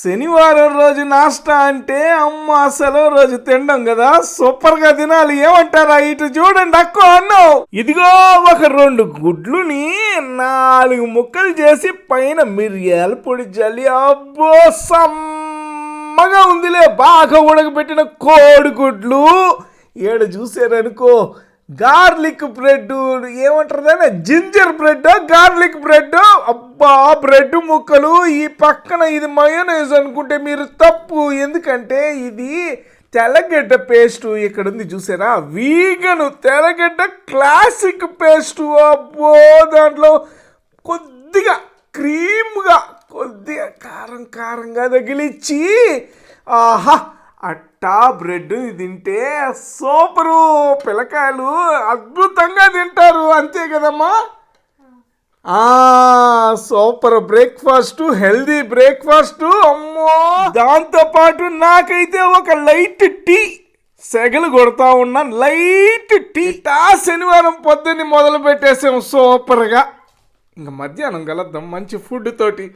శనివారం రోజు నాస్టా అంటే అమ్మ సెలవు రోజు తినడం కదా. సూపర్గా తినాలి. ఏమంటారా? ఇటు చూడండి అక్కో అన్నావు ఇదిగో ఒక రెండు గుడ్లుని నాలుగు ముక్కలు చేసి పైన మిరియాల పొడి జల్లి. అబ్బో సమ్మగా ఉందిలే. బాగా ఉడకబెట్టిన కోడిగుడ్లు ఏడు చూసారనుకో? గార్లిక్ బ్రెడ్ ఏమంటారు దాన్ని? Ginger bread garlic bread. అబ్బా బ్రెడ్ ముక్కలు. ఈ పక్కన ఇది మయోనైజ్ అనుకుంటే మీరు తప్పు. ఎందుకంటే ఇది తెల్లగడ్డ పేస్ట్ ఇక్కడ ఉంది చూసారా? వీగను తెల్లగడ్డ క్లాసిక్ పేస్ట్. అబ్బో దాంట్లో కొద్దిగా క్రీమ్గా కొద్దిగా కారం కారంగా తగిలిచ్చి ఆహా అట్టా బ్రెడ్ని తింటే సూపరు. పిల్లకాయలు అద్భుతంగా తింటారు. అంతే కదమ్మా. Super breakfast healthy breakfast. అమ్మో! దాంతో పాటు నాకైతే ఒక లైట్ టీ సెగలు కొడతా ఉన్నా. Light tea. టా శనివారం పొద్దున్నే మొదలు పెట్టేసాం సూపర్గా. ఇంకా మధ్యాహ్నం కలద్దాం. మంచి ఫుడ్ తోటి.